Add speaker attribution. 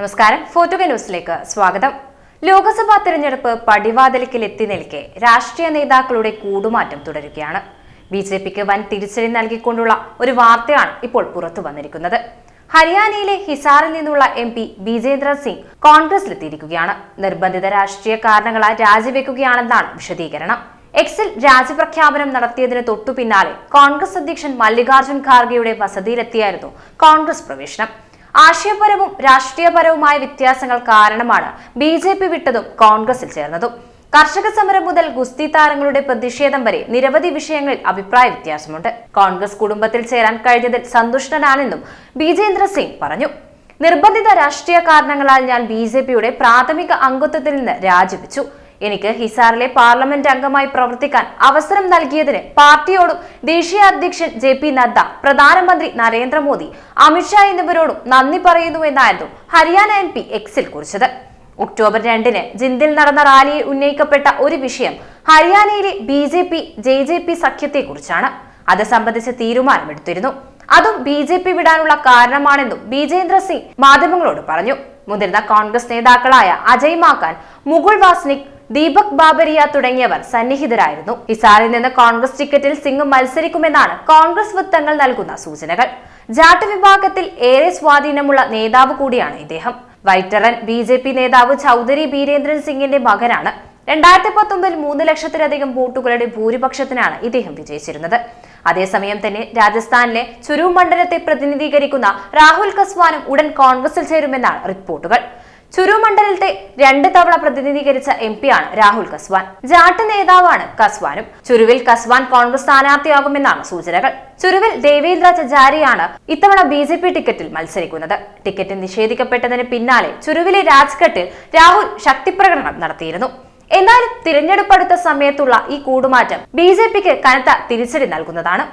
Speaker 1: നമസ്കാരം. ഫോർട്ടുഗ ന്യൂസിലേക്ക് സ്വാഗതം. ലോക്സഭാ തെരഞ്ഞെടുപ്പ് പടിവാതിലിക്കൽ എത്തി നിൽക്കെ രാഷ്ട്രീയ നേതാക്കളുടെ കൂടുമാറ്റം തുടരുകയാണ്. ബി ജെ പിക്ക് വൻ തിരിച്ചടി നൽകിക്കൊണ്ടുള്ള ഒരു വാർത്തയാണ് ഇപ്പോൾ പുറത്തു വന്നിരിക്കുന്നത്. ഹരിയാനയിലെ ഹിസാറിൽ നിന്നുള്ള എം പി ബിജേന്ദ്ര സിംഗ് കോൺഗ്രസിലെത്തിയിരിക്കുകയാണ്. നിർബന്ധിത രാഷ്ട്രീയ കാരണങ്ങളാൽ രാജിവെക്കുകയാണെന്നാണ് വിശദീകരണം. എക്സിൽ രാജ്യപ്രഖ്യാപനം നടത്തിയതിന് തൊട്ടു പിന്നാലെ കോൺഗ്രസ് അധ്യക്ഷൻ മല്ലികാർജുൻ ഖാർഗെയുടെ വസതിയിലെത്തിയായിരുന്നു കോൺഗ്രസ് പ്രവേശനം. ആശയപരവും രാഷ്ട്രീയപരവുമായ വ്യത്യാസങ്ങൾ കാരണമാണ് ബി ജെ പി വിട്ടതും കോൺഗ്രസിൽ ചേർന്നതും. കർഷക സമരം മുതൽ ഗുസ്തി താരങ്ങളുടെ പ്രതിഷേധം വരെ നിരവധി വിഷയങ്ങളിൽ അഭിപ്രായ വ്യത്യാസമുണ്ട്. കോൺഗ്രസ് കുടുംബത്തിൽ ചേരാൻ കഴിഞ്ഞതിൽ സന്തുഷ്ടനാണെന്നും ബിജേന്ദ്ര സിംഗ് പറഞ്ഞു. നിർബന്ധിത രാഷ്ട്രീയ കാരണങ്ങളാൽ ഞാൻ ബി പ്രാഥമിക അംഗത്വത്തിൽ നിന്ന് രാജിവെച്ചു. എനിക്ക് ഹിസാറിലെ പാർലമെന്റ് അംഗമായി പ്രവർത്തിക്കാൻ അവസരം നൽകിയതിന് പാർട്ടിയോടും ദേശീയ അധ്യക്ഷൻ ജെ പി നദ്ദ പ്രധാനമന്ത്രി നരേന്ദ്രമോദി അമിത്ഷാ എന്നിവരോടും നന്ദി പറയുന്നു എന്നായിരുന്നു ഹരിയാന എം പി എക്സിൽ കുറിച്ചത്. ഒക്ടോബർ രണ്ടിന് ജിന്ദിൽ നടന്ന റാലിയിൽ ഉന്നയിക്കപ്പെട്ട ഒരു വിഷയം ഹരിയാനയിലെ B J P J J P സഖ്യത്തെക്കുറിച്ചാണ് അത് സംബന്ധിച്ച് തീരുമാനമെടുത്തിരുന്നു. അതും ബി ജെ പി വിടാനുള്ള കാരണമാണെന്നും ബിജേന്ദ്ര സിംഗ് മാധ്യമങ്ങളോട് പറഞ്ഞു. മുതിർന്ന കോൺഗ്രസ് നേതാക്കളായ അജയ് മാക്കാൻ മുകുൾ വാസ്നിക് ദീപക് ബാബരിയ തുടങ്ങിയവർ സന്നിഹിതരായിരുന്നു. ഹിസാറിൽ നിന്ന് കോൺഗ്രസ് ടിക്കറ്റിൽ സിംഗ് മത്സരിക്കുമെന്നാണ് കോൺഗ്രസ് വൃത്തങ്ങൾ നൽകുന്ന സൂചനകൾ. ജാട്ട് വിഭാഗത്തിൽ ഏറെ സ്വാധീനമുള്ള നേതാവ് കൂടിയാണ് ഇദ്ദേഹം. വൈറ്ററൻ ബി ജെ പി നേതാവ് ചൗധരി ബീരേന്ദ്രൻ സിംഗിന്റെ മകനാണ്. രണ്ടായിരത്തി പത്തൊമ്പതിൽ മൂന്ന് ലക്ഷത്തിലധികം വോട്ടുകളുടെ ഭൂരിപക്ഷത്തിനാണ് ഇദ്ദേഹം വിജയിച്ചിരുന്നത്. അതേസമയം തന്നെ രാജസ്ഥാനിലെ ചുരു മണ്ഡലത്തെ പ്രതിനിധീകരിക്കുന്ന രാഹുൽ കസ്വാനും ഉടൻ കോൺഗ്രസിൽ ചേരുമെന്നാണ് റിപ്പോർട്ടുകൾ. ചുരു മണ്ഡലത്തെ രണ്ട് തവണ പ്രതിനിധീകരിച്ച എം പിയാണ് രാഹുൽ കസ്വാൻ. ജാട്ട് നേതാവാണ് കസ്വാനും. ചുരുവിൽ കസ്വാൻ കോൺഗ്രസ് സ്ഥാനാർത്ഥിയാകുമെന്നാണ് സൂചനകൾ. ചുരുവിൽ ദേവേന്ദ്ര ചജാരിയാണ് ഇത്തവണ ബി ജെ പി ടിക്കറ്റിൽ മത്സരിക്കുന്നത്. ടിക്കറ്റ് നിഷേധിക്കപ്പെട്ടതിന് പിന്നാലെ ചുരുവിലെ രാജ്ഘട്ടിൽ രാഹുൽ ശക്തിപ്രകടനം നടത്തിയിരുന്നു. എന്നാലും തിരഞ്ഞെടുപ്പ് അടുത്ത സമയത്തുള്ള ഈ കൂടുമാറ്റം ബി കനത്ത തിരിച്ചടി നൽകുന്നതാണ്.